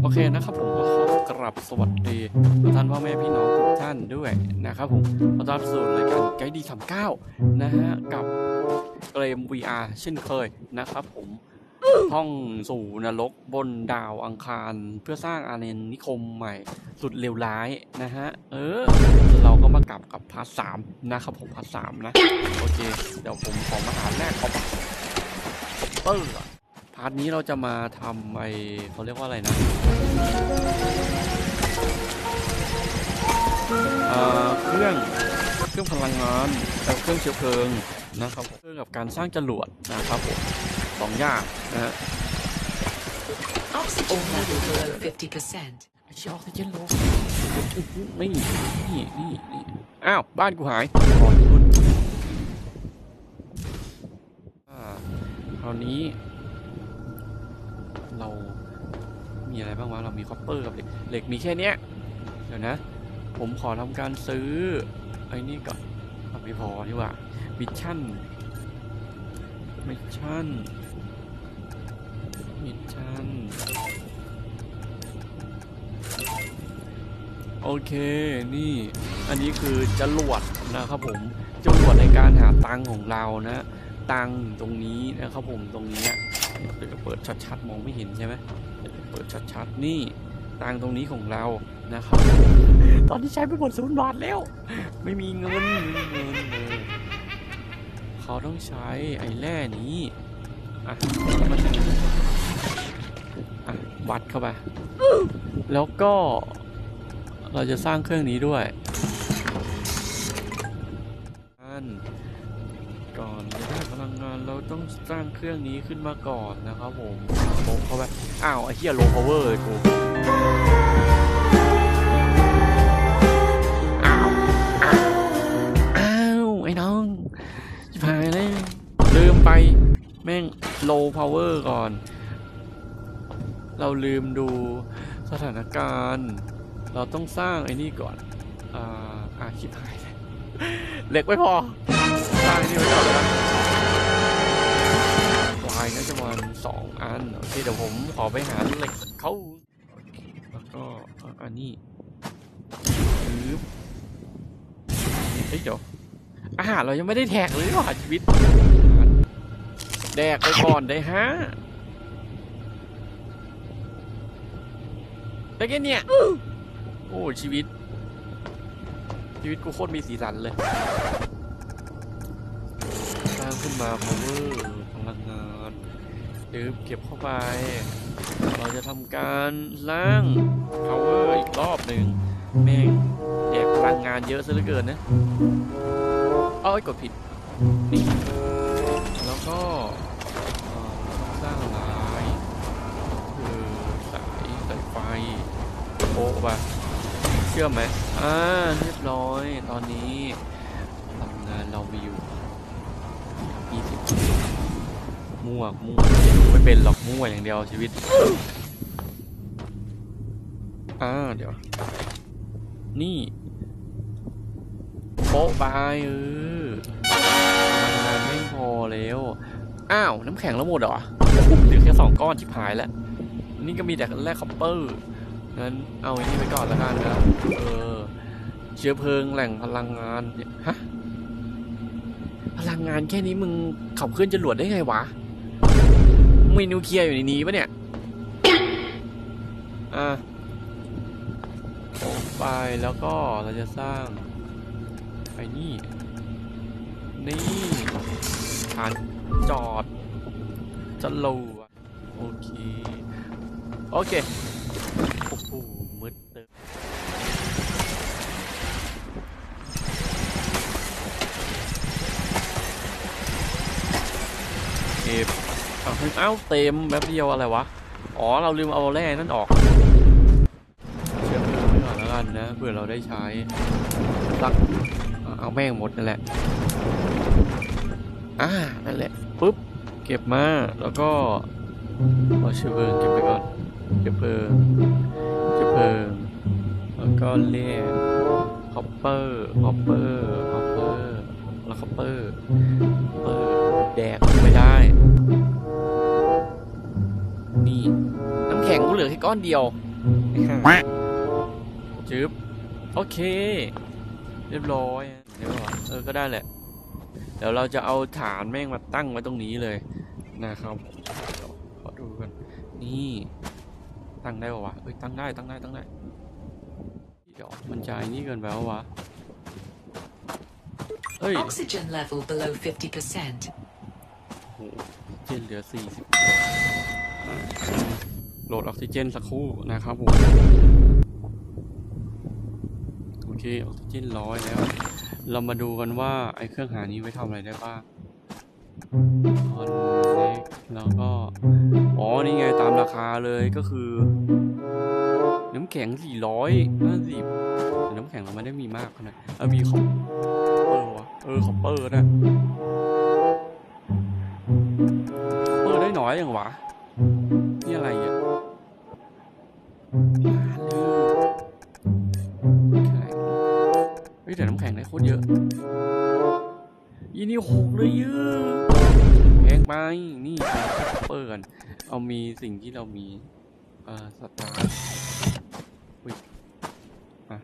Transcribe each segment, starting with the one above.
โอเคนะครับผมก็ขอกราบสวัสดีทุกท่านพ่อแม่พี่น้องทุกท่านด้วยนะครับผมขอต้อนรับสู่รายการไกด์ดีสามเก้านะฮะกับเกม VR เช่นเคยนะครับผมห้องสู่นรกบนดาวอังคาร เพื่อสร้างอาณานิคมใหม่ สุดเลวร้ายนะฮะ เออ เราก็มากลับกับพาร์ทสามนะครับผมพาร์ทสามนะ โอเค เดี๋ยวผมขอมาหาแรกเขาปเอร์ก่อาร์ทนี้เราจะมาทำไอเขาเรียกว่าอะไรนะเอ่อเครื่องเครื่องพลังงานกับเครื่องเชื้อเพลิงนะครับผมเครื่องกับการสร้างจรวดนะครับผมสองอย่างนะฮะ Oxygen level below 50%. ไอ้เชี่ยออกซิเจนโลนี่นี่นี่นี่อ้าว บ้านกูหายขอคุณอ่าคราวนี้ เรามีอะไรบ้างวะเรามีคอปเปอร์กับเหล็กเหล็กมีแค่เนี้ยเดี๋ยวนะ ผมขอทำการซื้อไอ้นี่ก่อนอะไม่พอนี่ว่ามิชชั่นมิชชั่นมิชชั่นโอเคนี่อันนี้คือจรวดนะครับผมจรวดในการหาตังค์ของเรานะ ตังค์ตรงนี้นะครับผมตรงนี้ เดี๋ยวจะเปิดชัดๆมองไม่เห็นใช่ไหมเดี๋ยวจะเปิดชัดๆนี่ตังค์ตรงนี้ของเรานะครับ ตอนนี้ใช้ไปหมดศูนย์บาทแล้ว ไม่มีเงินไม่มีเงินเลยเขาต้องใช้ไอ้แร่นี้อะมันอะวัดเข้าไป แล้วก็เราจะสร้างเครื่องนี้ด้วยอัน ก่อนจะได้พลังงานเราต้องสร้างเครื่องนี้ขึ้นมาก่อนนะครับผมโป๊ะเข้าไป อ้าวไอ้เหี้ยโลพาวเวอร์กูอ้าวอ้าวไอ้น้องชิบหายเลยลืมไปแม่งโลพาวเวอร์ก่อน เราลืมดูสถานการณ์ เราต้องสร้างไอ้นี่ก่อน อ่าอาชิบหายเลยเหล็กไม่พอางไอ้นี่ไว้ก่อนแล้วกันลายน่าจะประมาณสองอันโอเคเดี๋ยวผมขอไปหาเหล็กเขาโอเคแล้วก็อะอันนี้ปึ๊บเฮ้ยเดี๋ยวอาหารเรายังไม่ได้แท็กเลยนี่หว่าชีวิต แดกไปก่อนได้ฮะได้แค่เนี้ยโอ้ชีวิต ชีวิตกูโคตรมีสีสันเลยสร้าง ขึ้นมา power พลังงานดืบเก็บเข้าไป เราจะทำการสร้าง power อีกรอบหนึ่งแม่งแดกพลังงานเยอะซะเหลือเกินนะเอ้ยกดผิด นี่ แล้วก็สร้างอะไรคือสายสายไฟโป๊ะปะเชื่อมไหมอ่าเรียบร้อย ตอนนี้พลังงานเรามีอยู่ ยี่สิบมั่วมั่วไม่เป็นหรอกมั่วอย่างเดียวชีวิตอ่าเดี๋ยว นี่โป๊ะบายเออพลังานไม่พอแล้ว อ้าว น้ำแข็งแล้วหมดเหรอเหลือแค่สองก้อนชิบหายแล้ว นี่ก็มีแต่แร่คอปเปอร์งั้นเอาอ้นี่ไปก่อนแล้วกันนะเออเชื้อเพลิงแหล่งพลังงานฮะ พลังงานแค่นี้มึงขับเคลื่อนจรวดได้ไงวะมึงมีนิวเคลียร์อยู่ในนี้ปะเนี่ยอะไปแล้วก็เราจะสร้างไอ้นี่นี่ฐานจอดจะโลวโอเค โอเคโอ้โหมืดเติม เก็บเอ้าเต็มแป๊บเดียวอะไรวะ อ๋อเราลืมเอาแร่นั่นออก เชื่อมเพลิงไว้ก่อนแล้วกันนะเผื่อเราได้ใช้สักเอาแม่งหมดนั่นแหละ อ่า นั่นแหละปุ๊บ เก็บมา แล้วก็เอาเชื้อเพลิงเก็บไปก่อนเชื้อเพลิงเชื้อเพลิงแล้วก็เล่คอปเปอร์คอปเปอร์คอปเปอร์ แล้วคอปเปอร์เปอร์แดกไม่ได้ำแข็งกูเหลือแค่ก้อนเดียวจึ๊บโอเค เรียบร้อยเดี๋ยวก่อนเออก็ได้แหละ เดี๋ยวเราจะเอาฐานแม่งมาตั้งไว้ตรงนี้เลยนะครับเดี๋ยวขอดูกันนี่ ตั้งได้ปะวะเอ้ยตั้งได้ตั้งได้ตั้งได้เดี๋ยวมันจะไอ้นี่เกินไปปะวะเฮ้ย Oxygen level below 50%. โอ้โหเจนเหลือสี่สิบ โหลดออกซิเจนสักครู่นะครับผมโอเคออกซิเจนร้อยแล้ว เรามาดูกันว่าไอ้เครื่องหานี้ไว้ทำอะไรได้บ้างคอนเน็กแล้วก็ อ๋อ นี่ไงตามราคาเลยก็คือ น้ำแข็ง 450แต่น้ำแข็งมันไม่ได้มีมากขนาดเออมีคอปเปอร์วะเออคอปเปอร์นะเออได้น้อยอย่างวะ นี่อะไรอะ เฮ้ยแต่น้ำแข็งได้โคตรเยอะยี่นี่หกเลยเยอะแพงไปนี่เปิดกันเอามีสิ่งที่เรามีเอ่อสตาร์ทอุ้ยอะ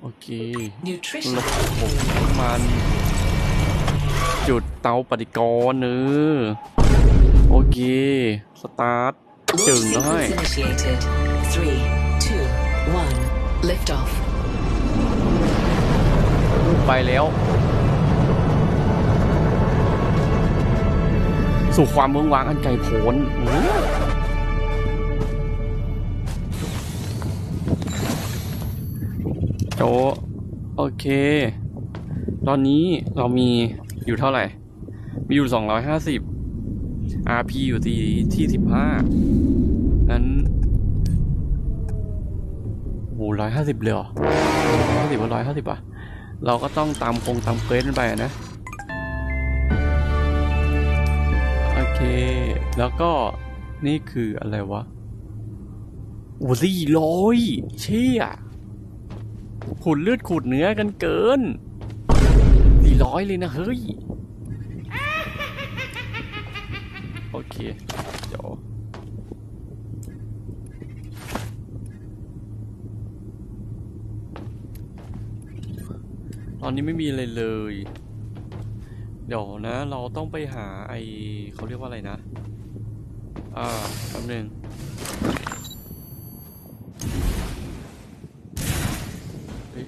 โอเค Nutrition ระบบน้ำมัน จุดเตาปฏิกรณ์เนอโอเค สตาร์ท Launch Chừng nó sequence hơi. initiated. Three, two, one. Lift off. ไปแล้ว สู่ความเมืองว้างอันไกลโพ้นอื้อโจโอเค ตอนนี้เรามี อยู่เท่าไหร่ มีอยู่250 RP อยู่ที่ที่15นั้นโหร้อยห้าสิบเลยเหรอร้อยห้าสิบว่าร้อยห้าสิบอะ เราก็ต้องตามคงตามเควสไปนะ โอเค แล้วก็นี่คืออะไรวะโอ้สี่ร้อยเชี่ยขูดเลือดขูดเนื้อกันเกิน ร้อยเลยนะเฮ้ย โอเค เดี๋ยวตอนนี้ไม่มีอะไรเลย เดี๋ยวนะ เราต้องไปหาไอเขาเรียกว่าอะไรนะ อ่าแป๊บหนึงเฮ้ย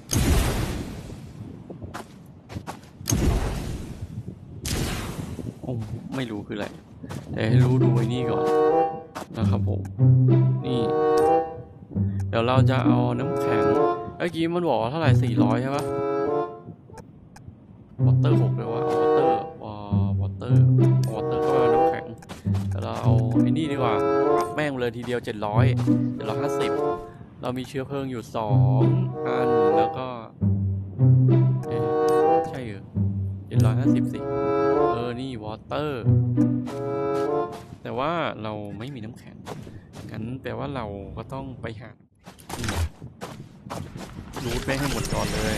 โอ้ ไม่รู้คืออะไร แต่ให้รู้ดูไอ้นี่ก่อนนะครับผม นี่ เดี๋ยวเราจะเอาน้ำแข็งเมื่อกี้มันบอกว่าเท่าไหร่สี่ร้อยใช่ปะวอเตอร์หกเลยว่าวอเตอร์วอวอเตอร์วอเตอร์ก็น้ำแข็งแต่เราเอาไอ้นี่ดีกว่าปรับแม่งเลยทีเดียวเจ็ดร้อยเจ็ดร้อยห้าสิบเรามีเชื้อเพลิงอยู่สองอัน ตอร์ แต่ว่าเราไม่มีน้ำแข็งงั้นแปลว่าเราก็ต้องไปหานี่รูทแม่งให้หมดก่อนเลย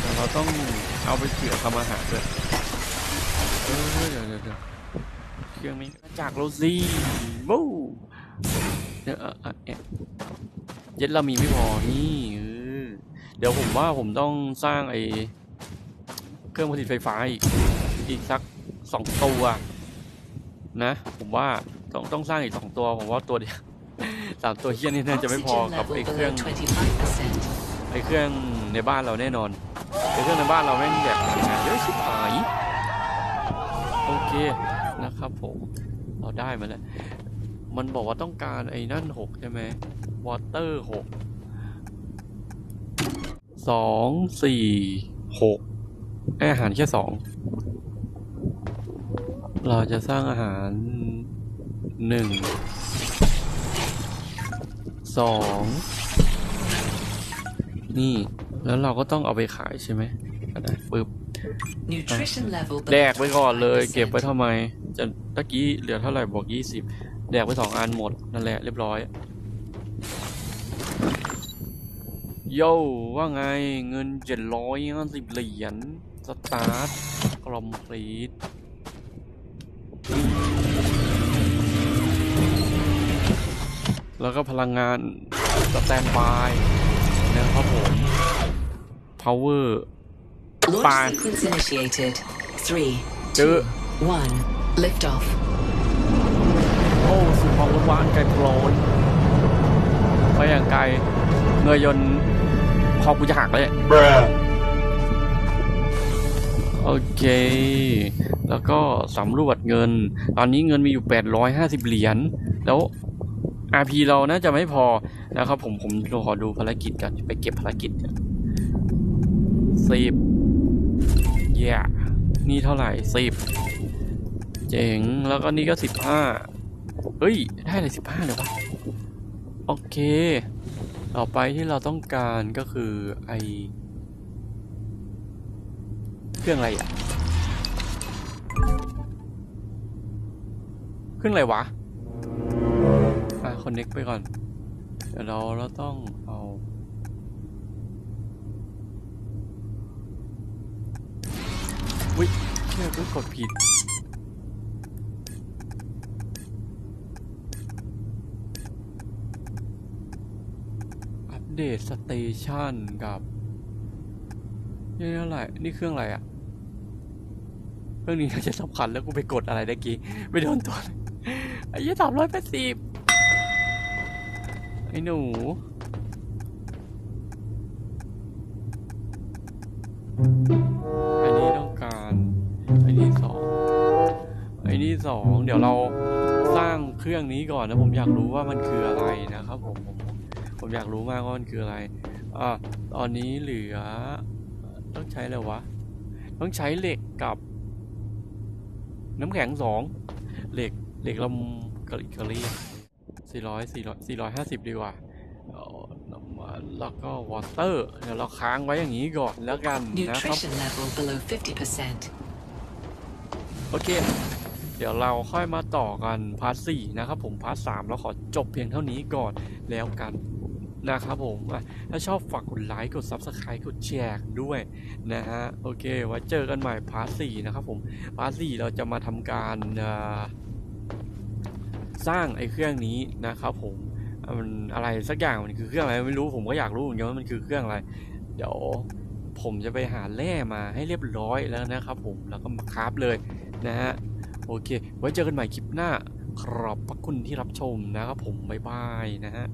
แต่เราต้องเอาไปเผื่อทำอาหารด้วยเออเดี๋ยวเดี๋ยวเดี๋ยวเครื่องไม่มจากเราสิวู้เดี๋ยวเออเอเอ๊ะย็ดเรามีไม่พอนี่เออเดี๋ยวผมว่าผมต้องสร้างไอ้เครื่องผลิตไฟฟ้าอีก อีกสักสองตัวนะ ผมว่าต้องต้องสร้างอีกสองตัว ผมว่าตัวเดียวสามตัวเฮี้ยนี่น่าจะไม่พอ Oxygen กับ level ไอ้เครื่อง below 25%. ไอ้เครื่องในบ้านเราแน่นอนไอ้เครื่องในบ้านเราแม่งแบบพลังงานเยอะชิบหายโอเคนะครับผมเราได้มาแล้วมันบอกว่าต้องการไอ้นั่นหกใช่ไหมวอเตอร์หกสองสี่หกไออาหารแค่สอง เราจะสร้างอาหารหนึ่งสองนี่ แล้วเราก็ต้องเอาไปขายใช่ไหมก็ได้ปึ๊บ Nutrition level แด below กไปก่อนเลย เก็บไว้ 25%. ทำไมจะตะกี้เหลือเท่าไหร่บอกยี่สิบแดกไปสองอันหมด นั่นแหละเรียบร้อย โย่ว่าไงเงินเจ็ดร้อยห้าสิบเหรียญสสตาร์ทกลอมพลีท แล้วก็พลังงานสแตนบายนะครับผม power Launch Fine. sequence initiated. Three, Do two, it. one. Lift off. โอ้สุภาพวานไกลโพลนไปอย่างไกลเงยยนต์คอกูจะหักเลย Bruh. โอเค แล้วก็สำรวจเงิน ตอนนี้เงินมีอยู่ 850 เหรียญ แล้ว RP เราน่าจะไม่พอนะครับ ผมผมขอดูภารกิจกันไปเก็บภารกิจสิบเย่นี่เท่าไหร่สิบเจ๋ง แล้วก็นี่ก็สิบห้าเฮ้ย ได้เลยสิบห้าเลยวะโอเค ต่อไปที่เราต้องการก็คือไอเครื่องอะไรอะ เครื่องอะไรวะ คอนเน็กไปก่อน เดี๋ยวเราเราต้องเอาวิเชื่อกูกดผิดอัปเดตสเตชันกับนี่อะไรนี่เครื่องอะไรอะเครื่องนี้น่าจะสำคัญแล้วกูไปกดอะไรได้กี้ ไม่โดนตัวเลยไอ้ยี่สามร้อยแปดสิบ ไอ้หนู อันนี้ต้องการไอ้นี่สองไอ้นี่สอง เดี๋ยวเราสร้างเครื่องนี้ก่อนนะ ผมอยากรู้ว่ามันคืออะไรนะครับผมผม ผมอยากรู้มากว่ามันคืออะไร อ่า ตอนนี้เหลือ ต้องใช้อะไรวะ ต้องใช้เหล็กกับ น้ำแข็งสอง เหล็กเหล็กลำกะลิกะลี่ สี่ร้อยสี่ร้อยสี่ร้อยห้าสิบดีกว่าเอาน้ำมันแล้วก็วอเตอร์เดี๋ยวเราค้างไว้อย่างนี้ก่อนแล้วกันนะครับ Nutrition level below 50%. โอเค เดี๋ยวเราค่อยมาต่อกันพาร์ทสี่นะครับผมพาร์ทสามเราขอจบเพียงเท่านี้ก่อนแล้วกันนะครับผมอะถ้าชอบฝากกดไลค์ กด Subscribe กดแชร์ด้วยนะฮะ โอเค ไว้เจอกันใหม่พาร์ทสี่นะครับผม พาร์ทสี่เราจะมาทำการอ่า สร้างไอ้เครื่องนี้นะครับผมมันอะไรสักอย่างมันคือเครื่องอะไรไม่รู้ผมก็อยากรู้เหมือนกันว่ามันคือเครื่องอะไร เดี๋ยวผมจะไปหาแร่มาให้เรียบร้อยแล้วนะครับผมแล้วก็มาคราฟเลยนะฮะโอเค ไว้เจอกันใหม่คลิปหน้าขอบพระคุณที่รับชมนะครับผมบ๊ายบายนะฮะ